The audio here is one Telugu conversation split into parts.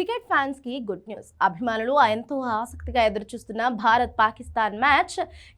క్రికెట్ ఫ్యాన్స్కి గుడ్ న్యూస్. అభిమానులు ఎంతో ఆసక్తిగా ఎదురుచూస్తున్న భారత్ పాకిస్తాన్ మ్యాచ్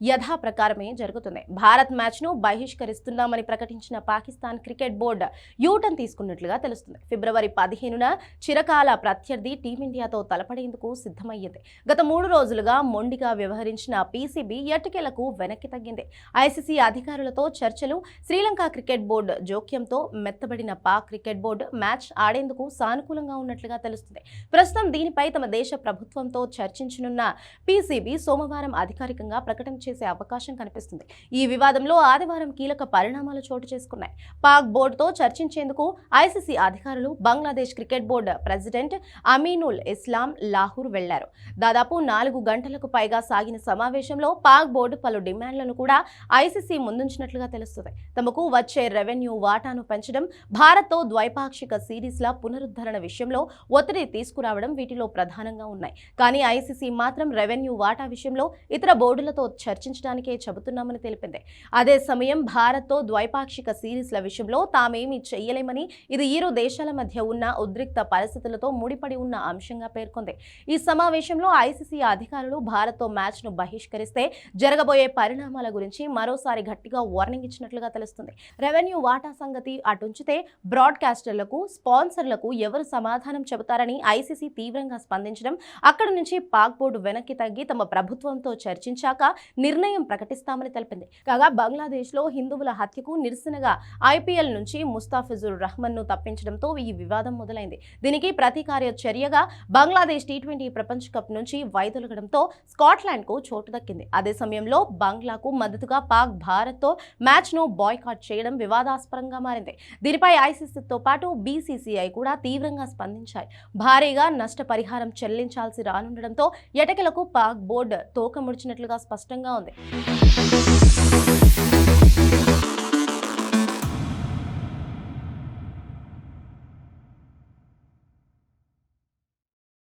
యథాప్రకారమే జరుగుతుంది. భారత్ మ్యాచ్ను బహిష్కరిస్తున్నామని ప్రకటించిన Pakistan cricket board U turn తీసుకున్నట్లుగా తెలుస్తుంది. ఫిబ్రవరి పదిహేనున చిరకాల ప్రత్యర్థి టీమిండియాతో తలపడేందుకు సిద్ధమయ్యింది. గత మూడు రోజులుగా మొండిగా వ్యవహరించిన పీసీబీ ఎటుకెలకు వెనక్కి తగ్గింది. ఐసీసీ అధికారులతో చర్చలు శ్రీలంక క్రికెట్ బోర్డు జోక్యంతో మెత్తబడిన పాక్ క్రికెట్ బోర్డు మ్యాచ్ ఆడేందుకు సానుకూలంగా ఉన్నట్లుగా తెలుస్తుంది. ప్రస్తుతం దీనిపై తమ దేశ ప్రభుత్వంతో చర్చించనున్న పీసీబీ సోమవారం అధికారికంగా ప్రకటన చేసే అవకాశం కనిపిస్తుంది. ఈ వివాదంలో ఆదివారం కీలక పరిణామాలు చోటు చేసుకున్నాయి. పాక్ బోర్డుతో చర్చించేందుకు ఐసీసీ అధికారులు Bangladesh cricket board president Aminul Islam Lahore వెళ్ళారు. దాదాపు నాలుగు గంటలకు పైగా సాగిన సమావేశంలో పాక్ బోర్డు పలు డిమాండ్లను కూడా ఐసీసీ ముందుంచినట్లుగా తెలుస్తుంది. తమకు వచ్చే రెవెన్యూ వాటాను పెంచడం భారత్తో ద్వైపాక్షిక సిరీస్ల పునరుద్ధరణ విషయంలో ఒత్తిడి తీసుకురావడం వీటిలో ప్రధానంగా ఉన్నాయి. కానీ ఐసీసీ మాత్రం రెవెన్యూ వాటా విషయంలో ఇతర బోర్డులతో చర్చించడానికే చెబుతున్నామని తెలిపింది. అదే సమయం భారత్తో ద్వైపాక్షిక సిరీస్ల విషయంలో తామేమీ చేయలేమని ఇది ఇరు దేశాల మధ్య ఉన్న ఉద్రిక్త పరిస్థితులతో ముడిపడి ఉన్న అంశంగా పేర్కొంది. ఈ సమావేశంలో ఐసీసీ అధికారులు భారత్తో మ్యాచ్ను బహిష్కరిస్తే జరగబోయే పరిణామాల గురించి మరోసారి గట్టిగా వార్నింగ్ ఇచ్చినట్లుగా తెలుస్తుంది. రెవెన్యూ వాటా సంగతి అటుంచితే బ్రాడ్కాస్టర్లకు స్పాన్సర్లకు ఎవరు సమాధానం చెబుతారని ఐసీసీ తీవ్రంగా స్పందించడం అక్కడ నుంచి పాక్ బోర్డు వెనక్కి తగ్గి తమ ప్రభుత్వంతో చర్చించాక నిర్ణయం ప్రకటిస్తామని తెలిపింది. కాగా బంగ్లాదేశ్లో హిందువుల హత్యకు నిరసనగా ఐపీఎల్ నుంచి ముస్తాఫిజుర్ రహ్మన్ను తప్పించడంతో ఈ వివాదం మొదలైంది. దీనికి ప్రతీకార్య చర్యగా బంగ్లాదేశ్ టీ ట్వంటీ ప్రపంచ కప్ నుంచి వైదొలగడంతో స్కాట్లాండ్కు చోటు దక్కింది. అదే సమయంలో బంగ్లాకు మద్దతుగా పాక్ భారత్తో మ్యాచ్ను బాయ్కాట్ చేయడం వివాదాస్పదంగా మారింది. దీనిపై ఐసీసీతో పాటు బీసీసీఐ కూడా తీవ్రంగా స్పందించాయి. భారీగా నష్టపరిహారం చెల్లించాల్సి రానుండడంతో ఎటకెలకు పాక్ బోర్డు తోకముడిచినట్లుగా స్పష్టంగా ఉంది.